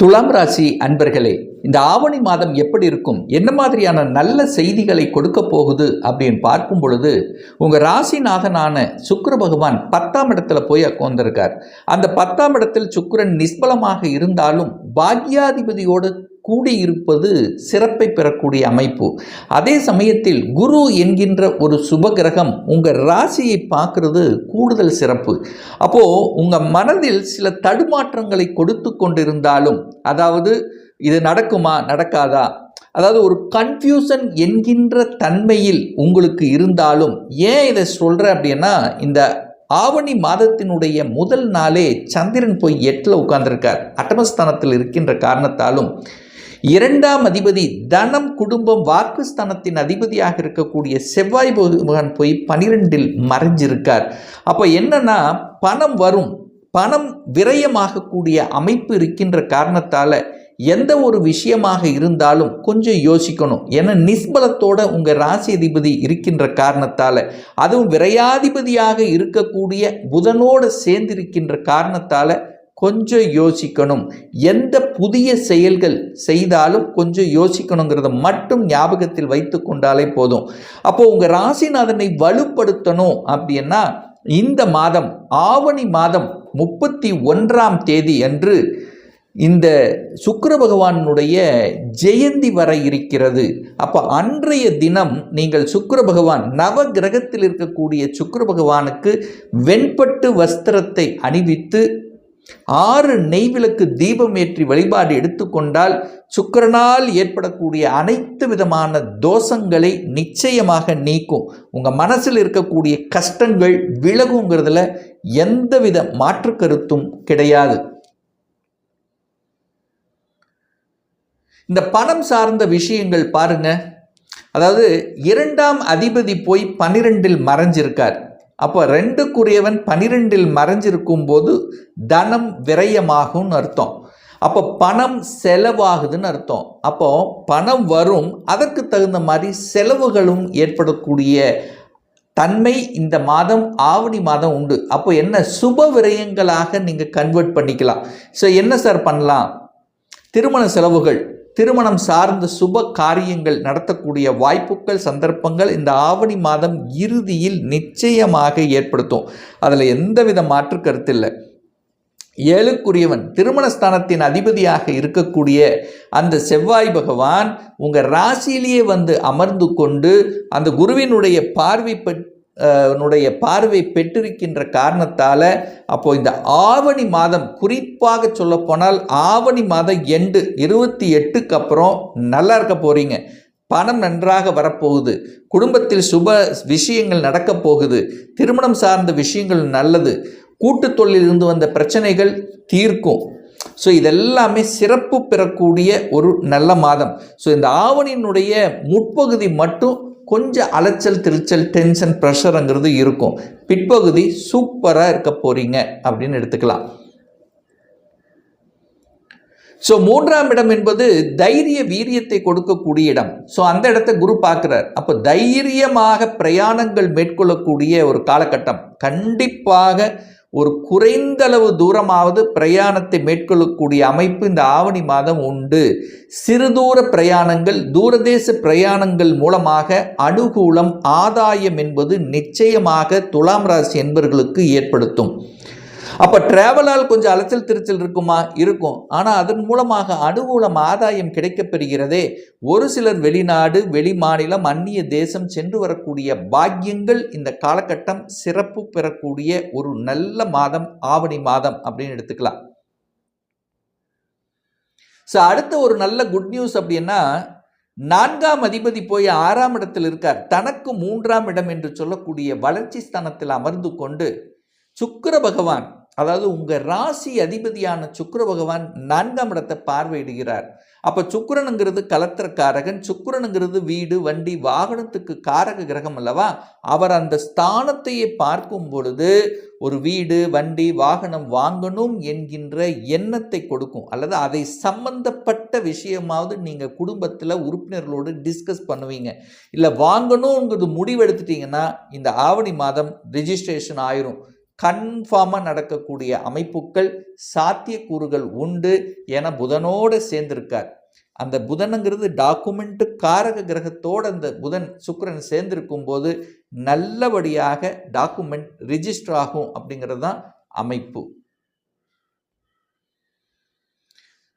துலாம் ராசி அன்பர்களே இந்த ஆவணி மாதம் எப்படி இருக்கும்? என்ன மாதிரியான நல்ல செய்திகளை கொடுக்க போகுது அப்படின்னு பார்க்கும் பொழுது உங்கள் ராசிநாதனான சுக்கர பகவான் பத்தாம் இடத்துல போய் உட்கார்ந்திருக்கார் அந்த பத்தாம் இடத்தில் சுக்கரன் நிஷ்பலமாக இருந்தாலும் பாக்யாதிபதியோடு கூடியிருப்பது சிறப்பை பெறக்கூடிய அமைப்பு. அதே சமயத்தில் குரு என்கின்ற ஒரு சுபகிரகம் உங்கள் ராசியை பார்க்கறது கூடுதல் சிறப்பு. அப்போது உங்கள் மனதில் சில தடுமாற்றங்களை கொடுத்து கொண்டிருந்தாலும் அதாவது இது நடக்குமா நடக்காதா? அதாவது ஒரு கன்ஃபியூசன் என்கின்ற தன்மையில் உங்களுக்கு இருந்தாலும் ஏன் இதை சொல்கிறேன் அப்படின்னா இந்த ஆவணி மாதத்தினுடைய முதல் நாளே சந்திரன் போய் எட்டில் உட்காந்துருக்கார் அட்டமஸ்தானத்தில் இருக்கின்ற காரணத்தாலும் இரண்டாம் அதிபதி தனம் குடும்பம் வாக்குஸ்தானத்தின் அதிபதியாக இருக்கக்கூடிய செவ்வாய் பகவான் போய் பனிரெண்டில் மறைஞ்சிருக்கார். அப்போ என்னன்னா பணம் வரும் பணம் விரயமாகக்கூடிய அமைப்பு இருக்கின்ற காரணத்தால் எந்த ஒரு விஷயமாக இருந்தாலும் கொஞ்சம் யோசிக்கணும். ஏன்னா நிஸ்பலத்தோட உங்கள் ராசி அதிபதி இருக்கின்ற காரணத்தால் அதுவும் விரையாதிபதியாக இருக்கக்கூடிய புதனோடு சேர்ந்திருக்கின்ற காரணத்தால் கொஞ்சம் யோசிக்கணும். எந்த புதிய செயல்கள் செய்தாலும் கொஞ்சம் யோசிக்கணுங்கிறத மட்டும் ஞாபகத்தில் வைத்து கொண்டாலே போதும். அப்போது உங்கள் ராசிநாதனை வலுப்படுத்தணும் அப்படின்னா இந்த மாதம் ஆவணி மாதம் முப்பத்தி ஒன்றாம் தேதி அன்று இந்த சுக்கர பகவானுடைய ஜெயந்தி வர இருக்கிறது. அப்போ அன்றைய தினம் நீங்கள் சுக்கர பகவான் நவ கிரகத்தில் இருக்கக்கூடிய சுக்கர பகவானுக்கு வெண்பட்டு வஸ்திரத்தை அணிவித்து ஆறு நெய்விளக்கு தீபம் ஏற்றி வழிபாடு எடுத்துக்கொண்டால் சுக்கிரனால் ஏற்படக்கூடிய அனைத்து விதமான தோஷங்களை நிச்சயமாக நீக்கும். உங்கள் மனசில் இருக்கக்கூடிய கஷ்டங்கள் விலகுங்கிறதுல எந்தவித மாற்று கருத்தும் கிடையாது. இந்த பணம் சார்ந்த விஷயங்கள் பாருங்க. அதாவது இரண்டாம் அதிபதி போய் பனிரெண்டில் மறைஞ்சிருக்கார். அப்போ ரெண்டுக்குரியவன் பனிரெண்டில் மறைஞ்சிருக்கும் போது தனம் விரயமாகும்னு அர்த்தம். அப்போ பணம் செலவாகுதுன்னு அர்த்தம். அப்போ பணம் வரும் அதற்கு தகுந்த மாதிரி செலவுகளும் ஏற்படக்கூடிய தன்மை இந்த மாதம் ஆவணி மாதம் உண்டு. அப்போ என்ன? சுப விரயங்களாக நீங்கள் கன்வெர்ட் பண்ணிக்கலாம். ஸோ என்ன சார் பண்ணலாம்? திருமண செலவுகள். திருமணம் சார்ந்த சுப காரியங்கள் நடத்தக்கூடிய வாய்ப்புகள் சந்தர்ப்பங்கள் இந்த ஆவணி மாதம் இறுதியில் நிச்சயமாக ஏற்படுத்தும். அதில் எந்தவித மாற்று கருத்து இல்லை. ஏழுக்குரியவன் திருமணஸ்தானத்தின் அதிபதியாக இருக்கக்கூடிய அந்த செவ்வாய் பகவான் உங்கள் ராசியிலேயே வந்து அமர்ந்து கொண்டு அந்த குருவினுடைய பார்வை உன்னுடைய பார்வை பெற்றிருக்கின்ற காரணத்தால் அப்போது இந்த ஆவணி மாதம் குறிப்பாக சொல்லப்போனால் ஆவணி மாதம் எண்டு இருபத்தி எட்டுக்கு அப்புறம் நல்லா இருக்க போகிறீங்க பணம் நன்றாக வரப்போகுது. குடும்பத்தில் சுப விஷயங்கள் நடக்கப் போகுது. திருமணம் சார்ந்த விஷயங்கள் நல்லது. கூட்டு தொழிலிருந்து வந்த பிரச்சனைகள் தீர்க்கும். ஸோ இதெல்லாமே சிறப்பு பெறக்கூடிய ஒரு நல்ல மாதம். ஸோ இந்த ஆவணியினுடைய முற்பகுதி மட்டும் கொஞ்சம் அலைச்சல் திருச்சல் டென்ஷன் ப்ரெஷருங்கிறது இருக்கும். பிற்பகுதி சூப்பராக இருக்க போகிறீங்க அப்படின்னு எடுத்துக்கலாம். ஸோ மூன்றாம் இடம் என்பது தைரிய வீரியத்தை கொடுக்கக்கூடிய இடம். ஸோ அந்த இடத்த குரு பார்க்குறார். அப்போ தைரியமாக பிரயாணங்கள் மேற்கொள்ளக்கூடிய ஒரு காலகட்டம். கண்டிப்பாக ஒரு குறைந்தளவு தூரமாவது பிரயாணத்தை மேற்கொள்ளக்கூடிய அமைப்பு இந்த ஆவணி மாதம் உண்டு. சிறுதூர பிரயாணங்கள் தூரதேச பிரயாணங்கள் மூலமாக அனுகூலம் ஆதாயம் என்பது நிச்சயமாக துலாம் ராசி என்பவர்களுக்கு ஏற்படுத்தும். அப்போ டிராவலால் கொஞ்சம் அலைச்சல் திருச்சல் இருக்குமா? இருக்கும். ஆனால் அதன் மூலமாக அனுகூலம் ஆதாயம் கிடைக்கப்பெறுகிறதே. ஒரு சிலர் வெளிநாடு வெளி மாநிலம் அந்நிய தேசம் சென்று வரக்கூடிய பாக்கியங்கள் இந்த காலகட்டம் சிறப்பு பெறக்கூடிய ஒரு நல்ல மாதம் ஆவணி மாதம் அப்படின்னு எடுத்துக்கலாம். ஸோ அடுத்த ஒரு நல்ல குட் நியூஸ் அப்படின்னா நான்காம் அதிபதி போய் ஆறாம் இடத்தில் இருக்கார். தனக்கு மூன்றாம் இடம் என்று சொல்லக்கூடிய வளர்ச்சி ஸ்தானத்தில் அமர்ந்து கொண்டு சுக்கர பகவான் அதாவது உங்கள் ராசி அதிபதியான சுக்கர பகவான் நான்காம் இடத்தை பார்வையிடுகிறார். அப்போ சுக்கிரனுங்கிறது கலத்திரக்காரகன் சுக்கரனுங்கிறது வீடு வண்டி வாகனத்துக்கு காரக கிரகம் அல்லவா? அவர் அந்த ஸ்தானத்தையே பார்க்கும் பொழுது ஒரு வீடு வண்டி வாகனம் வாங்கணும் என்கின்ற எண்ணத்தை கொடுக்கும். அல்லது அதை சம்பந்தப்பட்ட விஷயமாவது நீங்கள் குடும்பத்தில் உறுப்பினர்களோடு டிஸ்கஸ் பண்ணுவீங்க. இல்லை வாங்கணுங்கிறது முடிவெடுத்துட்டீங்கன்னா இந்த ஆவணி மாதம் ரிஜிஸ்ட்ரேஷன் ஆயிரும். கன்ஃபார்மாக நடக்கக்கூடிய அமைப்புகள் சாத்தியக்கூறுகள் உண்டு என புதனோடு சேர்ந்திருக்கார். அந்த புதனுங்கிறது டாக்குமெண்ட்டு காரக கிரகத்தோடு அந்த புதன் சுக்கரன் சேர்ந்திருக்கும் போது நல்லபடியாக டாக்குமெண்ட் ரிஜிஸ்டர் ஆகும் அப்படிங்கிறது தான் அமைப்பு.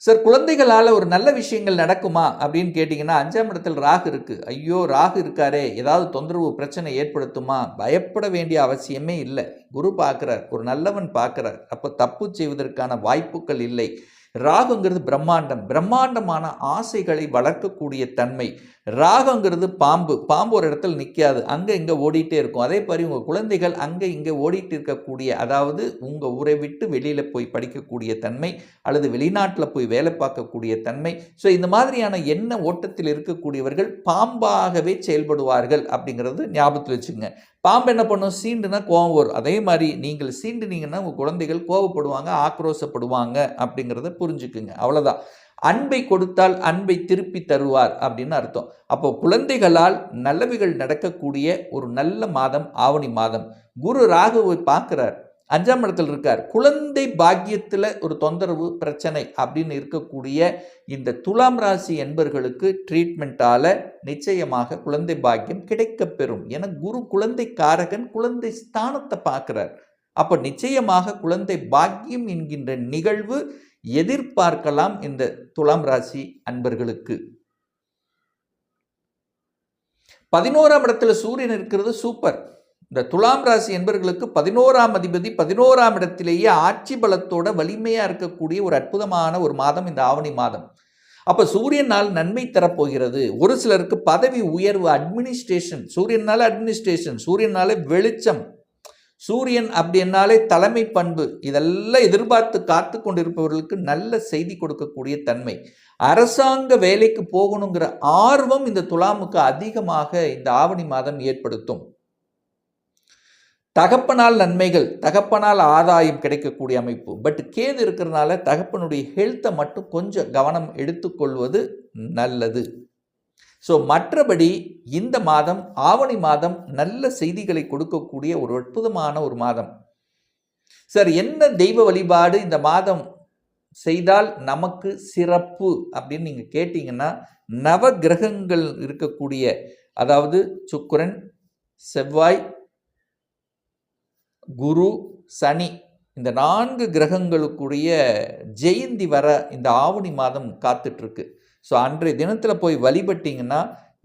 சார் குழந்தைகளால் ஒரு நல்ல விஷயங்கள் நடக்குமா? அப்படின்னு கேட்டிங்கன்னா அஞ்சாம் இடத்தில் ராகு இருக்குது ஐயோ ராகு இருக்காரே ஏதாவது தொந்தரவு பிரச்சனை ஏற்படுத்துமா? பயப்பட வேண்டிய அவசியமே இல்லை. குரு பார்க்குறார் ஒரு நல்லவன் பார்க்குறார். அப்போ தப்பு செய்வதற்கான வாய்ப்புகள் இல்லை. ராகுங்கிறது பிரம்மாண்டம். பிரம்மாண்டமான ஆசைகளை வளர்க்கக்கூடிய தன்மை. ராகங்கிறது பாம்பு. பாம்பு ஒரு இடத்துல நிற்காது அங்கே இங்கே ஓடிட்டே இருக்கும். அதே மாதிரி உங்கள் குழந்தைகள் அங்கே இங்கே ஓடிட்டு இருக்கக்கூடிய அதாவது உங்கள் ஊரை விட்டு வெளியில் போய் படிக்கக்கூடிய தன்மை அல்லது வெளிநாட்டில் போய் வேலை பார்க்கக்கூடிய தன்மை. ஸோ இந்த மாதிரியான எண்ண ஓட்டத்தில் இருக்கக்கூடியவர்கள் பாம்பாகவே செயல்படுவார்கள் அப்படிங்கிறது ஞாபகத்தில் வச்சுங்க பாம்பு என்ன பண்ணும்? சீண்டுனா கோவம் வரும். அதே மாதிரி நீங்கள் சீண்டுனீங்கன்னா உங்கள் குழந்தைகள் கோவப்படுவாங்க ஆக்ரோசப்படுவாங்க அப்படிங்கிறத புரிஞ்சுக்குங்க. அவ்வளோதான் அன்பை கொடுத்தால் அன்பை திருப்பி தருவார் அப்படின்னு அர்த்தம். அப்போ குழந்தைகளால் நல்லவைகள் நடக்கக்கூடிய ஒரு நல்ல மாதம் ஆவணி மாதம். குரு ராகுவை பார்க்குறார். அஞ்சாம் இடத்தில் இருக்கார். குழந்தை பாக்கியத்தில் ஒரு தொந்தரவு பிரச்சனை அப்படின்னு இருக்கக்கூடிய இந்த துலாம் ராசி என்பர்களுக்கு ட்ரீட்மெண்ட்டால் நிச்சயமாக குழந்தை பாக்கியம் கிடைக்கப் பெறும் என குரு குழந்தை காரகன் குழந்தை ஸ்தானத்தை பார்க்குறார். அப்போ நிச்சயமாக குழந்தை பாக்கியம் என்கின்ற நிகழ்வு எதிர்பார்க்கலாம் இந்த துலாம் ராசி அன்பர்களுக்கு. பதினோராம் இடத்துல சூரியன் இருக்கிறது சூப்பர். இந்த துலாம் ராசி என்பர்களுக்கு பதினோராம் அதிபதி பதினோராம் இடத்திலேயே ஆட்சி பலத்தோட வலிமையாக இருக்கக்கூடிய ஒரு அற்புதமான ஒரு மாதம் இந்த ஆவணி மாதம். அப்போ சூரியனால் நன்மை தரப்போகிறது. ஒரு சிலருக்கு பதவி உயர்வு அட்மினிஸ்ட்ரேஷன் சூரியனால அட்மினிஸ்ட்ரேஷன் சூரியனாலே வெளிச்சம். சூரியன் அப்படின்னாலே தலைமை பண்பு. இதெல்லாம் எதிர்பார்த்து காத்து கொண்டிருப்பவர்களுக்கு நல்ல செய்தி கொடுக்கக்கூடிய தன்மை. அரசாங்க வேலைக்கு போகணுங்கிற ஆர்வம் இந்த துலாமுக்கு அதிகமாக இந்த ஆவணி மாதம் ஏற்படுத்தும். தகப்பனால் நன்மைகள் தகப்பனால் ஆதாயம் கிடைக்கக்கூடிய அமைப்பு. பட் கேது இருக்கிறதுனால தகப்பனுடைய ஹெல்த்தை மட்டும் கொஞ்சம் கவனம் எடுத்துக்கொள்வது நல்லது. ஸோ மற்றபடி இந்த மாதம் ஆவணி மாதம் நல்ல செய்திகளை கொடுக்கக்கூடிய ஒரு அற்புதமான ஒரு மாதம். சார் என்ன தெய்வ வழிபாடு இந்த மாதம் செய்தால் நமக்கு சிறப்பு அப்படின்னு நீங்கள் கேட்டிங்கன்னா நவ கிரகங்கள் இருக்கக்கூடிய அதாவது சுக்கரன் செவ்வாய் குரு சனி இந்த நான்கு கிரகங்களுக்குரிய ஜெயந்தி வர இந்த ஆவணி மாதம் காத்துட்ருக்கு. ஸோ அன்றைய தினத்தில் போய் வழிபட்டிங்கன்னா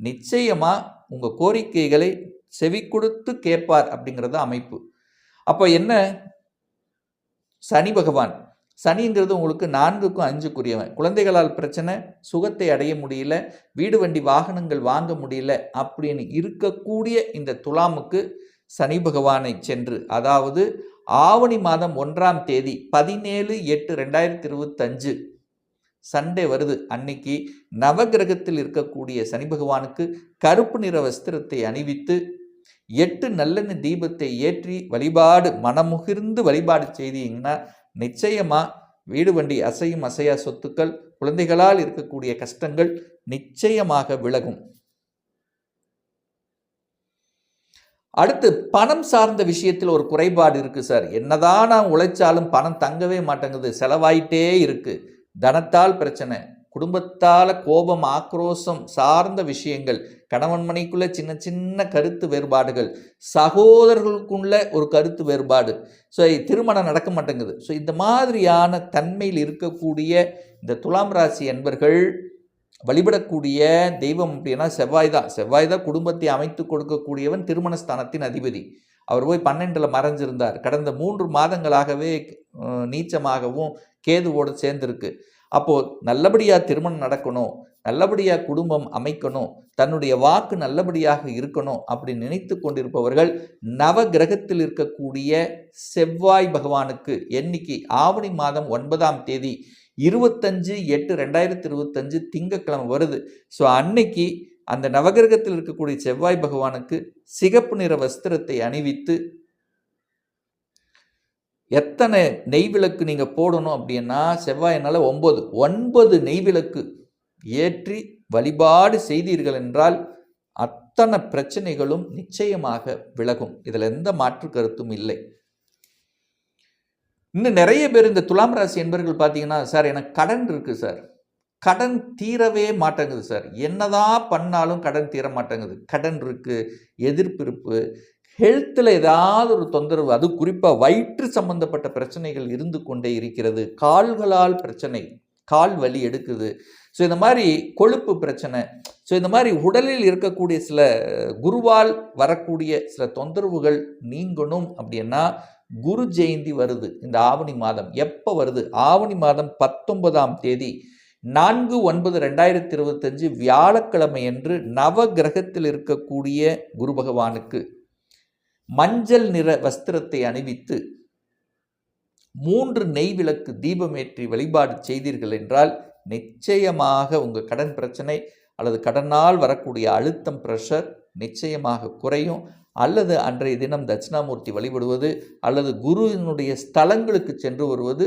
நிச்சயமாக உங்கள் கோரிக்கைகளை செவி கொடுத்து கேட்பார் அப்படிங்கிறது அமைப்பு. அப்போ என்ன? சனி பகவான். சனிங்கிறது உங்களுக்கு நான்குக்கும் அஞ்சுக்குரியவன். குழந்தைகளால் பிரச்சனை சுகத்தை அடைய முடியல வீடு வண்டி வாகனங்கள் வாங்க முடியல அப்படின்னு இருக்கக்கூடிய இந்த துலாமுக்கு சனி பகவானை சென்று அதாவது ஆவணி மாதம் ஒன்றாம் தேதி பதினேழு எட்டு ரெண்டாயிரத்தி இருபத்தஞ்சு சண்டே வருது. அன்னைக்கு நவகிரகத்தில் இருக்கக்கூடிய சனி பகவானுக்கு கருப்பு நிற வஸ்திரத்தை அணிவித்து எட்டு நல்லெண்ணெய் தீபத்தை ஏற்றி வழிபாடு மனமுகிர்ந்து வழிபாடு செய்தீங்கன்னா நிச்சயமாக வீடு வண்டி அசையும் அசையா சொத்துக்கள் குழந்தைகளால் இருக்கக்கூடிய கஷ்டங்கள் நிச்சயமாக விலகும். அடுத்து பணம் சார்ந்த விஷயத்தில் ஒரு குறைபாடு இருக்குது சார். என்னதான் நான் உழைச்சாலும் பணம் தங்கவே மாட்டேங்குது. செலவாயிட்டே இருக்குது தனத்தால் பிரச்சனை. குடும்பத்தால் கோபம் ஆக்ரோஷம் சார்ந்த விஷயங்கள். கணவன் மனைக்குள்ள சின்ன சின்ன கருத்து வேறுபாடுகள். சகோதரர்களுக்குள்ள ஒரு கருத்து வேறுபாடு. ஸோ திருமணம் நடக்க மாட்டேங்குது. ஸோ இந்த மாதிரியான தன்மையில் இருக்கக்கூடிய இந்த துலாம் ராசி என்பர்கள் வழிபடக்கூடிய தெய்வம் அப்படின்னா செவ்வாய் தான். செவ்வாய் தான் குடும்பத்தை அமைத்து கொடுக்கக்கூடியவன் திருமணஸ்தானத்தின் அதிபதி. அவர் போய் பன்னெண்டில் மறைஞ்சிருந்தார். கடந்த மூன்று மாதங்களாகவே நீச்சமாகவும் கேதுவோடு சேர்ந்திருக்கு. அப்போது நல்லபடியாக திருமணம் நடக்கணும். நல்லபடியாக குடும்பம் அமைக்கணும். தன்னுடைய வாக்கு நல்லபடியாக இருக்கணும் அப்படி நினைத்து கொண்டிருப்பவர்கள் நவ கிரகத்தில் இருக்கக்கூடிய செவ்வாய் பகவானுக்கு என்னைக்கு ஆவணி மாதம் ஒன்பதாம் தேதி இருபத்தஞ்சு எட்டு ரெண்டாயிரத்தி இருபத்தஞ்சு திங்கக்கிழமை வருது. ஸோ அன்னைக்கு அந்த நவகிரகத்தில் இருக்கக்கூடிய செவ்வாய் பகவானுக்கு சிகப்பு நிற வஸ்திரத்தை அணிவித்து எத்தனை நெய் விளக்கு நீங்கள் போடணும் அப்படின்னா செவ்வாயினால் ஒன்பது. ஒன்பது நெய் விளக்கு ஏற்றி வழிபாடு செய்தீர்கள் என்றால் அத்தனை பிரச்சனைகளும் நிச்சயமாக விலகும். இதில் எந்த மாற்று கருத்தும் இல்லை. இன்னும் நிறைய பேர் இந்த துலாம் ராசி என்பர்கள் பார்த்தீங்கன்னா சார் எனக்கு கடன் இருக்குது சார். கடன் தீரவே மாட்டேங்குது சார். என்னதான் பண்ணாலும் கடன் தீர மாட்டேங்குது. கடன் இருக்குது எதிர்ப்பு இருப்பு ஹெல்த்தில் ஏதாவது ஒரு தொந்தரவு அது குறிப்பாக வயிற்று சம்பந்தப்பட்ட பிரச்சனைகள் இருந்து கொண்டே இருக்கிறது. கால்களால் பிரச்சனை கால் வலி எடுக்குது. ஸோ இந்த மாதிரி கொழுப்பு பிரச்சனை ஸோ இந்த மாதிரி உடலில் இருக்கக்கூடிய சில குருவால் வரக்கூடிய சில தொந்தரவுகள் நீங்கணும் அப்படின்னா குரு ஜெயந்தி வருது. இந்த ஆவணி மாதம். எப்போ வருது? ஆவணி மாதம் பத்தொன்பதாம் தேதி நான்கு ஒன்பது ரெண்டாயிரத்தி இருபத்தஞ்சு வியாழக்கிழமை என்று நவ கிரகத்தில் இருக்கக்கூடிய குரு பகவானுக்கு மஞ்சள் நிற வஸ்திரத்தை அணிவித்து மூன்று நெய் விளக்கு தீபமேற்றி வழிபாடு செய்தீர்கள் என்றால் நிச்சயமாக உங்கள் கடன் பிரச்சனை அல்லது கடனால் வரக்கூடிய அழுத்தம் ப்ரெஷர் நிச்சயமாக குறையும். அல்லது அன்றைய தினம் தட்சிணாமூர்த்தி வழிபடுவது அல்லது குருவினுடைய ஸ்தலங்களுக்கு சென்று வருவது